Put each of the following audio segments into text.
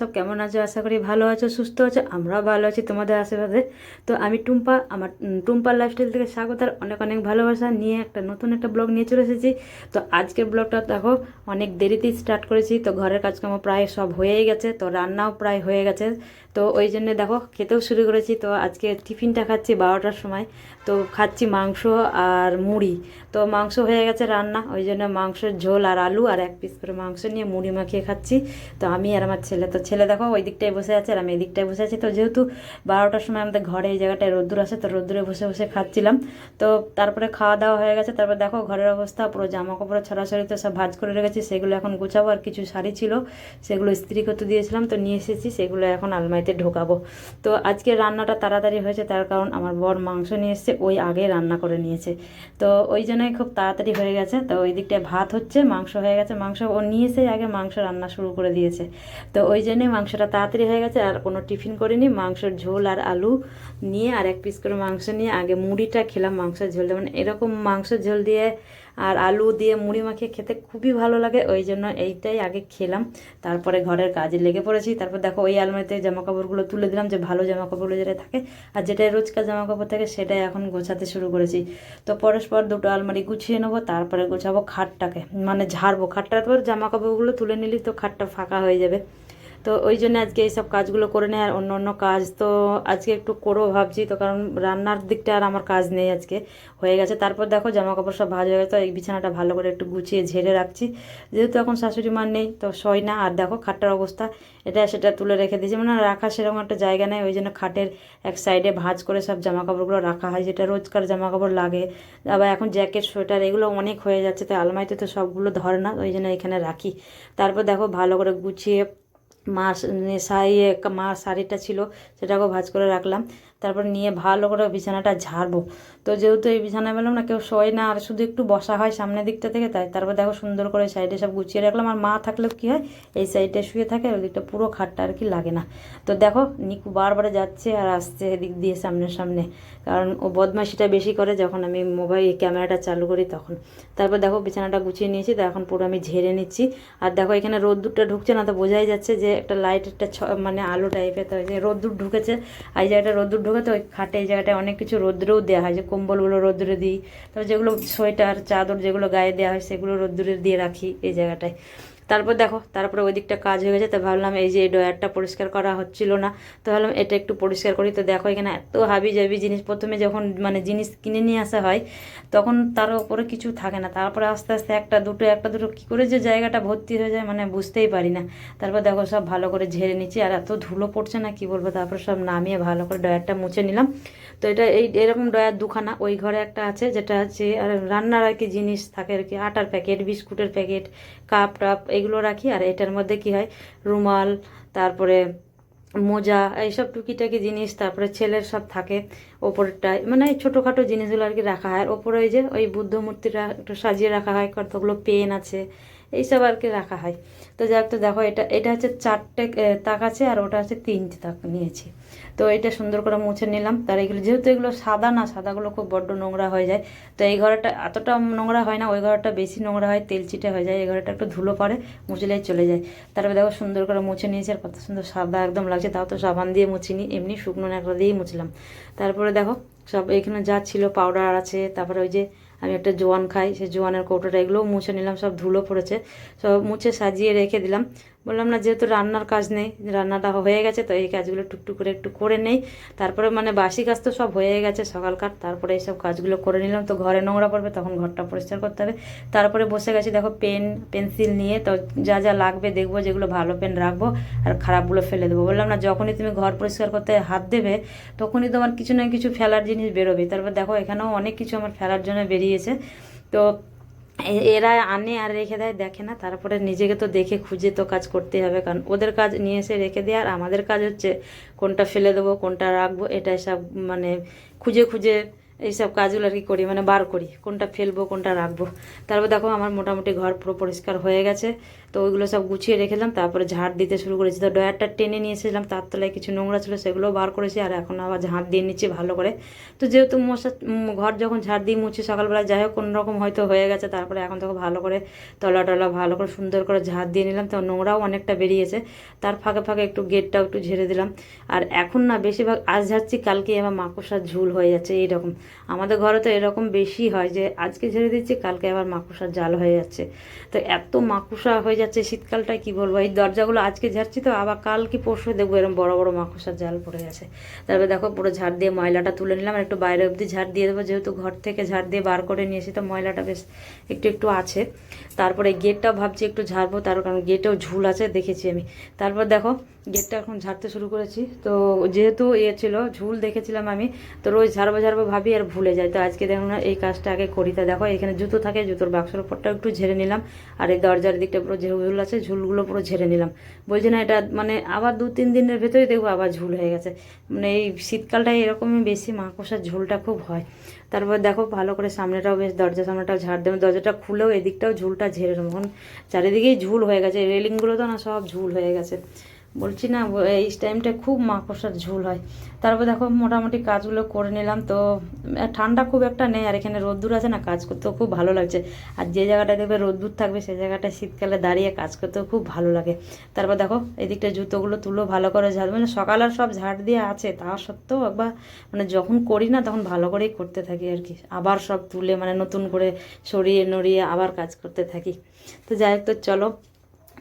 সব কেমন আছো? আশা করি ভালো আছো, সুস্থ আছো, আমরাও ভালো আছি তোমাদের আশেপাশে তো আমি টুম্পা, আমার টুম্পার লাইফস্টাইল থেকে স্বাগত আর অনেক অনেক ভালোবাসা নিয়ে একটা নতুন একটা ব্লগ নিয়ে চলে এসেছি। তো আজকের ব্লগটা দেখো, অনেক দেরিতেই স্টার্ট করেছি। তো ঘরের কাজকর্ম প্রায় সব হয়েই গেছে, তো রান্নাও প্রায় হয়ে গেছে। তো ওই জন্য দেখো খেতেও শুরু করেছি। তো আজকে টিফিনটা খাচ্ছি বারোটার সময়। তো খাচ্ছি মাংস আর মুড়ি। তো মাংস হয়ে গেছে রান্না। ওই জন্য মাংসের ঝোল আর আলু আর এক পিস করে মাংস নিয়ে মুড়ি মাখিয়ে খাচ্ছি। তো আমি আর আমার ছেলে। তো ছেলে দেখো ওই দিকটায় বসে আছে আর আমি এই দিকটায় বসে আছি। তো যেহেতু বারোটার সময় আমাদের ঘরে এই জায়গাটায় রোদ্দুর আছে তো রোদ্দুরে বসে বসে খাচ্ছিলাম। তো তারপরে খাওয়া দাওয়া হয়ে গেছে। তারপর দেখো ঘরের অবস্থা। পুরো জামা কাপড় ছড়াছড়ি তো সব ভাজ করে রেখেছি। সেগুলো এখন গোছাবো। আর কিছু শাড়ি ছিল, সেগুলো ইস্ত্রি করতে দিয়েছিলাম। তো নিয়ে এসেছি। সেগুলো এখন আলমারিতে ঢোকাবো। তো আজকে রান্নাটা তাড়াতাড়ি হয়েছে, তার কারণ আমার বর মাংস নিয়ে এসছে, ওই আগে রান্না করে নিয়েছে। তো ওই জন্যই খুব তাড়াতাড়ি হয়ে গেছে। তো ওই দিকটায় ভাত হচ্ছে, মাংস হয়ে গেছে। মাংস ও নিয়ে আগে মাংস রান্না শুরু করে দিয়েছে। তো ওই জন্যই মাংসটা তাড়াতাড়ি হয়ে গেছে, আর কোনো টিফিন করিনি। মাংসের ঝোল আর আলু নিয়ে আর এক পিস করে মাংস নিয়ে আগে মুড়িটা খেলাম মাংসের ঝোল। দিয়ে। মানে এরকম মাংসের ঝোল দিয়ে আর আলু দিয়ে মুড়ি মাখিয়ে খেতে খুবই ভালো লাগে, ওই জন্য এইটাই আগে খেলাম। তারপরে ঘরের কাজে লেগে পড়েছি। তারপর দেখো ওই আলমারিতে জামা কাপড়গুলো তুলে দিলাম যে ভালো জামা কাপড়গুলো যেটা থাকে। আর যেটা রোজকার জামা কাপড় থাকে সেটাই এখন গোছাতে শুরু করেছি। তো পরস্পর দুটো আলমারি গুছিয়ে নেব, তারপরে গোছাবো খাটটাকে। মানে ঝাড়বো, খাটটার পর জামা কাপড়গুলো তুলে নিলি তো খাটটা ফাঁকা হয়ে যাবে। তো ওই জন্য আজকে এইসব কাজগুলো করে নেয় আর অন্য অন্য কাজ তো আজকে একটু করব ভাবছি, তো কারণ রান্নার দিকটা আর আমার কাজ নেই আজকে। হয়ে গেছে। তারপর দেখো জামা কাপড় সব ভাজ হয়ে গেছে, তো এই বিছানাটা ভালো করে একটু গুছিয়ে ঝেড়ে রাখছি। যেহেতু এখন শাশুড়ি মার নেই, তো সই না। আর দেখো খাটটার অবস্থা, এটা সেটা তুলে রেখে দিয়েছি। মানে রাখার সেরকম একটা জায়গা নেই, ওই জন্য খাটের এক সাইডে ভাঁজ করে সব জামা কাপড়গুলো রাখা হয়, যেটা রোজকার জামা কাপড় লাগে। আবার এখন জ্যাকেট, সোয়েটার, এগুলো অনেক হয়ে যাচ্ছে, তো আলমারিতে তো সবগুলো ধরে না, ওই জন্য এখানে রাখি। তারপর দেখো ভালো করে গুছিয়ে মা শাড়ি মা শাড়িটা ছিল সেটাকেও ভাজ করে রাখলাম। তারপর নিয়ে ভালো করে বিছানাটা ঝাড়বো। তো যেহেতু এই বিছানা পেলাম না, কেউ শোয় না, আর শুধু একটু বসা হয় সামনের দিকটা থেকে, তাই তারপর দেখো সুন্দর করে সাইডে সব গুছিয়ে রাখলাম। আর মা থাকলেও কী হয়, এই সাইডে শুয়ে থাকে ওই দিকটা পুরো খাটটা আর কি লাগে না। তো দেখো, নিকু বারবার যাচ্ছে আর আসছে এদিক দিয়ে সামনের সামনে, কারণ ও বদমাইশিটা বেশি করে যখন আমি মোবাইল ক্যামেরাটা চালু করি তখন। তারপর দেখো বিছানাটা গুছিয়ে নিয়েছি, তো এখন পুরো আমি ঝেড়ে নিচ্ছি। আর দেখো এখানে রোদ্দুরটা ঢুকছে না, তো বোঝাই যাচ্ছে যে একটা লাইট একটা মানে আলো টাইপের তো যে রোদ্দুর ঢুকেছে, আর এই জায়গাটা রোদ্দুর ঢুকে তো খাটে এই জায়গাটায় অনেক কিছু রৌদ্রেও দেওয়া হয়, যে কম্বলগুলো রৌদ্রে দিই। তারপর যেগুলো সোয়েটার, চাদর যেগুলো গায়ে দেওয়া হয়, সেগুলো রৌদ্রে দিয়ে রাখি এই জায়গাটায়। তারপর দেখো, তারপরে ওই দিকটা কাজ হয়ে গেছে, তো ভাবলাম এই যে এই ডয়ারটা পরিষ্কার করা হচ্ছিল না, তো ভাবলাম এটা একটু পরিষ্কার করি। তো দেখো এখানে এত হাবি জাবি জিনিস, প্রথমে যখন মানে জিনিস কিনে নিয়ে আসা হয়, তখন তার উপরে কিছু থাকে না। তারপরে আস্তে আস্তে একটা দুটো একটা দুটো কী করে যে জায়গাটা ভর্তি হয়ে যায় মানে বুঝতেই পারি না। তারপর দেখো সব ভালো করে ঝেড়ে নিচ্ছি, আর এত ধুলো পড়ছে না, কি বলব? তারপর সব নামিয়ে ভালো করে ডয়ারটা মুছে নিলাম। তো এটা এই, এরকম ডয়ার দুখানা, ওই ঘরে একটা আছে যেটা আছে আর রান্নার আর কি জিনিস থাকে আর কি, আটার প্যাকেট, বিস্কুটের প্যাকেট, কাপ টাপ, এগুলো রাখি, আর এটার মধ্যে কি হয়, রুমাল, তারপরে মোজা, এইসব টুকিটাকি জিনিস, তারপরে ছেলের সব থাকে, ওপরটায় মানে এই ছোটোখাটো জিনিসগুলো আর কি রাখা হয়, আর ওপরে ওই যে, ওই বুদ্ধ মূর্তিটা একটু সাজিয়ে রাখা হয়, কতগুলো পেন আছে এইসব আর কি রাখা হয়। তো যাক তো দেখো এটা এটা হচ্ছে চারটে তাক আছে আর ওটা হচ্ছে তিনটে তাক নিয়েছি। তো এটা সুন্দর করে মুছে নিলাম। তার এগুলো, যেহেতু এগুলো সাদা না, সাদাগুলো খুব বড্ড নোংরা হয়ে যায়। তো এই ঘরটা এতটা নোংরা হয় না, ওই ঘরটা বেশি নোংরা হয় তেলচিটে হয়ে যায়, এই ঘরটা একটু ধুলো পড়ে মুছলেই চলে যায়। তারপরে দেখো সুন্দর করে মুছে নিয়েছি আর কত সুন্দর সাদা একদম লাগছে, তাও তো সাবান দিয়ে মুছিনি, এমনি শুকনো ন্যাকড়া দিয়েই মুছলাম। তারপরে দেখো সব এখানে যা ছিল পাউডার আছে, তারপরে ওই যে আমি একটা জোয়ান খাই, সেই জোয়ানের কৌটোটা এগুলোও মুছে নিলাম, সব ধুলো পড়েছে। সব মুছে সাজিয়ে রেখে দিলাম। বললাম না, যেহেতু রান্নার কাজ নেই, রান্নাটা হয়ে গেছে, তো এই কাজগুলো টুকটুক করে একটু করে নেই। তারপরে মানে বাসি কাজ তো সব হয়ে গেছে সকালকার তারপরে এইসব কাজগুলো করে নিলাম। তো ঘরে নোংরা পড়বে, তখন ঘরটা পরিষ্কার করতে হবে। তারপরে বসে গেছি, দেখো পেন, পেন্সিল নিয়ে, তো যা যা লাগবে দেখব, যেগুলো ভালো পেন রাখব আর খারাপগুলো ফেলে দেবো। বললাম না, যখনই তুমি ঘর পরিষ্কার করতে হাত দেবে, তখনই তোমার কিছু না কিছু ফেলার জিনিস বেরোবে। তারপর দেখো, এখানেও অনেক কিছু আমার ফেলার জন্য বেরিয়েছে। তো এরা আনে আর রেখে দেয়, দেখে না। তারপরে নিজেকে তো দেখে খুঁজে তো কাজ করতে হবে, কারণ ওদের কাজ নিয়ে এসে রেখে দেয়, আর আমাদের কাজ হচ্ছে কোনটা ফেলে দেবো, কোনটা রাখব, এটাই সব মানে খুঁজে খুঁজে এইসব কাজগুলো আর কি করি মানে বার করি, কোনটা ফেলব, কোনটা রাখব। তারপর দেখো আমার মোটামুটি ঘর পুরো পরিষ্কার হয়ে গেছে, তো ওইগুলো সব গুছিয়ে রেখেলাম তারপরে ঝাড় দিতে শুরু করেছি। তো ডয়ারটা টেনে নিয়েছিলাম তার তলায় কিছু নোংরা ছিল সেগুলো বার করেছি, আর এখন আবার ঝাড় দিয়ে নিচ্ছি ভালো করে। তো যেহেতু মশা ঘর যখন ঝাড় দিয়ে মুছি সকালবেলা, যাই হোক কোনোরকম হয়তো হয়ে গেছে, তারপরে এখন তোকে ভালো করে তলা টলা ভালো করে সুন্দর করে ঝাড় দিয়ে নিলাম, তো নোংরাও অনেকটা বেরিয়েছে। তার ফাঁকে ফাঁকে একটু গেটটাও একটু ঝেড়ে দিলাম, আর এখন না বেশিরভাগ, আজ ঝাড়ছি, কালকে আমার মাকড়সার ঝুল হয়ে যাচ্ছে, এইরকম। আমাদের ঘরে তো এরকম বেশি হয় যে আজকে ঝেড়ে দিচ্ছি, কালকে আবার মাকড়সার জাল হয়ে যাচ্ছে। তো এত মাকুসা হয়ে যাচ্ছে শীতকালটায় কি বলব? এই দরজাগুলো আজকে ঝাড়ছি তো, আবার কাল কি পরশু দেখব এরকম বড় বড় মাকড়সার জাল পড়ে গেছে। তারপরে দেখো, পুরো ঝাড় দিয়ে ময়লাটা তুলে নিলাম, আর একটু বাইরে অবধি ঝাড় দিয়ে দেবো, যেহেতু ঘর থেকে ঝাড় দিয়ে বার করে নিয়েছি তো ময়লাটা বেশ একটু একটু আছে। তারপরে গেটটাও ভাবছি একটু ঝাড়বো, তার কারণ গেটেও ঝুল আছে, দেখেছি আমি। তারপর দেখো, গেটটা এখন ঝাড়তে শুরু করেছি, তো যেহেতু ইয়ে ছিল, ঝুল দেখেছিলাম আমি, তো রোজ ঝাড়বো ঝাড়বো ভাবি আর ভুলে যাই তো আজকে দেখো না, এই কাজটা আগে করি। তা দেখো, এখানে জুতো থাকে, জুতোর বাক্সর উপরটা একটু ঝেড়ে নিলাম। আর এই দরজার দিকটা পুরো ঝুল আছে, ঝুলগুলো পুরো ঝেড়ে নিলাম। বলছি না, এটা মানে আবার দু তিন দিনের ভেতরে দেখব আবার ঝুল হয়ে গেছে। মানে এই শীতকালটায় এরকমই বেশি মাকড়সার ঝুলটা খুব হয়। তারপর দেখো, ভালো করে সামনেটাও বেশ দরজা সামনেটাও ঝাড় দেবো। দরজাটা খুলেও এদিকটাও ঝুলটা ঝেড়ে নেব। চারিদিকেই ঝুল হয়ে গেছে। রেলিংগুলো তো না সব ঝুল হয়ে গেছে। বলছি না এই টাইমটা খুব মাকড়সার ঝুল হয়। তারপর দেখো মোটামুটি কাজগুলো করে নিলাম, তো ঠান্ডা খুব একটা নেই, আর এখানে রোদ্দুর আছে না, কাজ করতেও খুব ভালো লাগছে। আর যে জায়গাটা দেখবে রোদ্দুর থাকবে সেই জায়গাটায় শীতকালে দাঁড়িয়ে কাজ করতেও খুব ভালো লাগে। তারপর দেখো, এদিকটা জুতোগুলো তুলো, ভালো করে ঝাড় মানে সকাল আর সব ঝাড় দিয়ে আছে, তা সত্ত্বেও একবার মানে যখন করি না, তখন ভালো করেই করতে থাকি আর কি। আবার সব তুলে মানে নতুন করে সরিয়ে নড়িয়ে আবার কাজ করতে থাকি। তো যাই হোক, তো চলো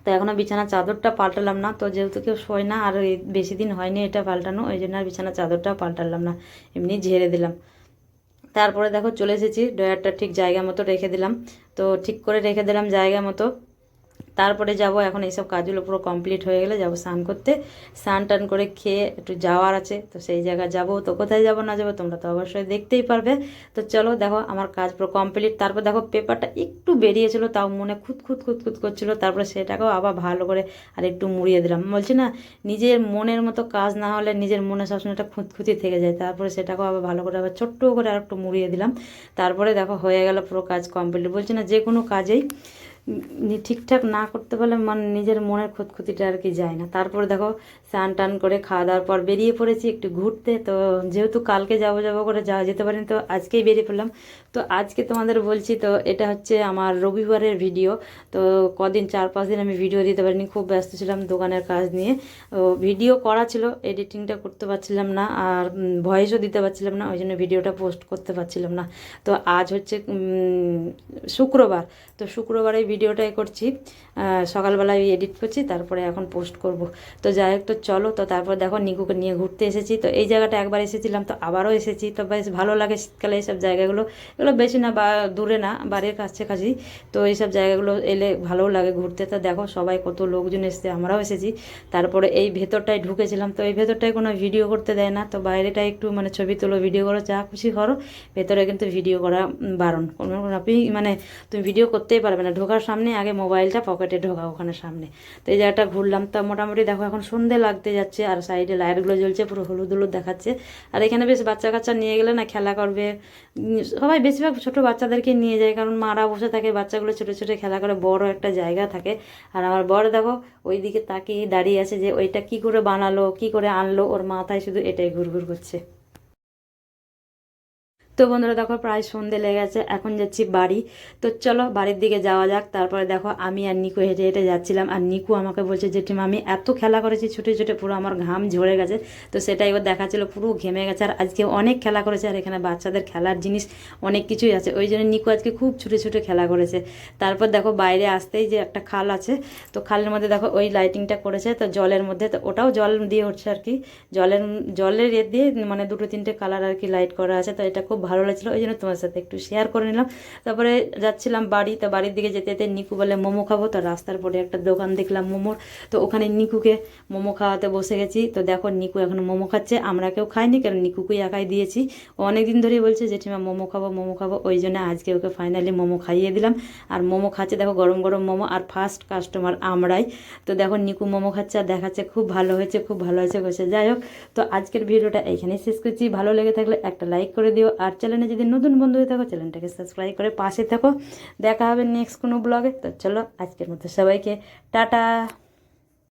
তো এখনও বিছানার চাদরটা পাল্টালাম না। তো যেহেতু কেউ শোয় না, আর বেশি দিন হয়নি এটা পাল্টানো, ওই জন্য আর বিছানার চাদরটা পাল্টালাম না, এমনি ঝেড়ে দিলাম। তারপরে দেখো চলে এসেছি, ড্রয়ারটা ঠিক জায়গা মতো রেখে দিলাম। তো ঠিক করে রেখে দিলাম জায়গা মতো। তারপরে যাব, এখন এইসব কাজগুলো পুরো কমপ্লিট হয়ে গেলে যাব স্নান করতে। স্নান টান করে খেয়ে একটু যাওয়ার আছে, তো সেই জায়গায় যাব। তো কোথায় যাব, না যাব, তোমরা তো অবশ্যই দেখতেই পারবে। তো চলো দেখো, আমার কাজ পুরো কমপ্লিট তারপর দেখো পেপারটা একটু বেরিয়েছিল, তাও মনে খুঁত খুঁত খুঁত খুঁত করছিল। তারপরে সেটাকেও আবার ভালো করে আর একটু মুড়িয়ে দিলাম। বলছি না, নিজের মনের মতো কাজ না হলে নিজের মনে সবসময় একটা খুঁতখুঁতি থেকে যায়। তারপরে সেটাকেও আবার ভালো করে আবার ছোট্ট করে আর একটু মুড়িয়ে দিলাম। তারপরে দেখো, হয়ে গেল পুরো কাজ কমপ্লিট বলছি না, যে কোনো কাজেই ঠিকঠাক না করতে পারলে মানে নিজের মনের খুঁতখুতিটা আর কি যায় না। তারপর দেখো স্নান টান করে খাওয়া দাওয়ার পর বেরিয়ে পড়েছি একটু ঘুরতে। তো যেহেতু কালকে যাব যাব করে যাওয়া যেতে পারিনি তো আজকেই বেরিয়ে পড়লাম। তো আজকে তোমাদের বলছি, তো এটা হচ্ছে আমার রবিবারের ভিডিও। তো কদিন, চার পাঁচ দিন আমি ভিডিও দিতে পারিনি, খুব ব্যস্ত ছিলাম দোকানের কাজ নিয়ে। তো ভিডিও করা ছিল, এডিটিংটা করতে পারছিলাম না আর ভয়েসও দিতে পারছিলাম না, ওই জন্য ভিডিওটা পোস্ট করতে পারছিলাম না। তো আজ হচ্ছে শুক্রবার। তো শুক্রবারে ভিডিওটাই করছি সকালবেলায় এডিট করছি, তারপরে এখন পোস্ট করব। তো যাই হোক, তো চলো, তো তারপর দেখো নিকুকে নিয়ে ঘুরতে এসেছি। তো এই জায়গাটা একবার এসেছিলাম, তো আবারও এসেছি। তো বেশ ভালো লাগে শীতকালে এইসব জায়গাগুলো। এগুলো বেশি না, বা দূরে না, বাড়ির কাছে কাছাকাছি। তো এইসব জায়গাগুলো এলে ভালোও লাগে ঘুরতে। তো দেখো সবাই কত লোকজন এসছে, আমরাও এসেছি। তারপরে এই ভেতরটায় ঢুকেছিলাম, তো এই ভেতরটায় কোনো ভিডিও করতে দেয় না। তো বাইরেটা একটু মানে ছবি তোলো ভিডিও করো, যা খুশি করো। ভেতরে কিন্তু ভিডিও করা বারণ। কোনো আপনি মানে তুমি ভিডিও করতেই পারবে না। ঢোকার সামনে, আগে মোবাইলটা পকেটে ঢোকা ওখানে সামনে। তো এই জায়গাটা ঘুরলাম। তো মোটামুটি দেখো, এখন সন্ধে লাগতে যাচ্ছে আর সাইডে লাইটগুলো জ্বলছে, পুরো হলুদ হলুদ দেখাচ্ছে। আর এখানে বেশ বাচ্চা কাচ্চা নিয়ে গেলে না খেলা করবে। সবাই বেশিরভাগ ছোটো বাচ্চাদেরকে নিয়ে যায়, কারণ মারা বসে থাকে, বাচ্চাগুলো ছোটো ছোটো খেলা করে, বড় একটা জায়গা থাকে। আর আমার বড় দেখো ওই দিকে তাকিয়ে দাঁড়িয়ে আছে যে, ওইটা কি করে বানালো, কি করে আনলো, ওর মাথায় শুধু এটাই ঘুরঘুর করছে। তো বন্ধুরা দেখো প্রায় সন্ধে লেগে গেছে, এখন যাচ্ছি বাড়ি। তো চলো বাড়ির দিকে যাওয়া যাক, তারপরে দেখো আমি আর নিকু হেঁটে হেঁটে যাচ্ছিলাম। আর নিকু আমাকে বলছে জেঠিমা আমি এত খেলা করেছি, ছুটে ছুটে পুরো আমার ঘাম ঝরে গেছে। তো সেটাই ও দেখাচ্ছিল, পুরো ঘেমে গেছে। আর আজকে অনেক খেলা করেছে, আর এখানে বাচ্চাদের খেলার জিনিস অনেক কিছুই আছে। ওই জন্য নিকু আজকে খুব ছুটে ছুটে খেলা করেছে। তারপর দেখো বাইরে আসতেই যে একটা খাল আছে, তো খালের মধ্যে দেখো ওই লাইটিংটা করেছে, তো জলের মধ্যে, তো ওটাও জল দিয়ে হচ্ছে আর কি। জলের জলের এ দিয়ে মানে দুটো তিনটে কালার আর কি লাইট করা আছে, তো এটা খুব ভালো লাগছিল, ওই জন্য তোমার সাথে একটু শেয়ার করে নিলাম। তারপরে যাচ্ছিলাম বাড়ি, তো বাড়ির দিকে যেতে যেতে নিকু বলে, মোমো খাব? তো রাস্তার পরে একটা দোকান দেখলাম মোমোর। তো ওখানে নিকুকে মোমো খাওয়াতে বসে গেছি। তো দেখো, নিকু এখন মোমো খাচ্ছে, আমরা কেউ খাইনি, কারণ নিকুকেই একাই দিয়েছি। ও অনেকদিন ধরেই বলছে, জেঠিমা, মোমো খাব মোমো খাব। ওই জন্য আজকে ওকে ফাইনালি মোমো খাইয়ে দিলাম। আর মোমো খাচ্ছে, দেখো, গরম গরম মোমো, আর ফার্স্ট কাস্টমার আমরাই। তো দেখো, নিকু মোমো খাচ্ছে, আর দেখাচ্ছে, খুব ভালো হয়েছে, খুব ভালো হয়েছে বসে। যাই হোক, তো আজকের ভিডিওটা এইখানেই শেষ করছি। ভালো লেগে থাকলে একটা লাইক করে দিও, আর চ্যানেলে যদি নতুন বন্ধু হয়ে থাকো, চ্যানেলটাকে সাবস্ক্রাইব করে পাশে থাকো। দেখা হবে নেক্সট কোনো ব্লগে তো চলো, আজকের মতো সবাইকে, টাটা।